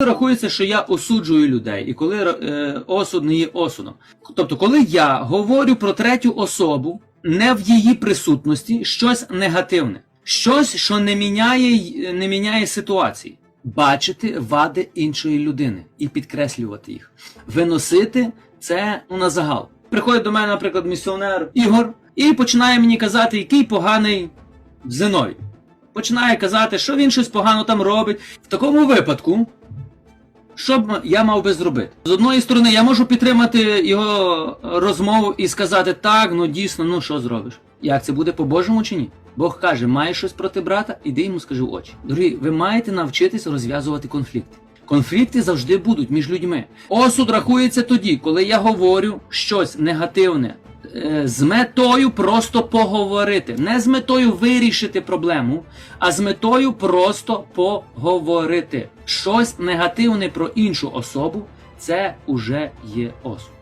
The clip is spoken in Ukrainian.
Рахується, що я осуджую людей, і коли е, осуд не є осудом. Тобто, коли я говорю про третю особу, не в її присутності щось негативне, щось, що не міняє, не міняє ситуації. Бачити вади іншої людини і підкреслювати їх, виносити це ну, на загал. Приходить до мене, наприклад, місіонер Ігор і починає мені казати, який поганий Зиновій. Починає казати, що він щось погано там робить. В такому випадку що б я мав би зробити? З одної сторони, я можу підтримати його розмову і сказати, так, ну дійсно, ну що зробиш? Як це буде по-божому чи ні? Бог каже, маєш щось проти брата, іди йому скажи в очі. Дорогі, ви маєте навчитися розв'язувати конфлікти. Конфлікти завжди будуть між людьми. Осуд рахується тоді, коли я говорю щось негативне з метою просто поговорити. Не з метою вирішити проблему, а з метою просто поговорити. Щось негативне про іншу особу це уже є осуд.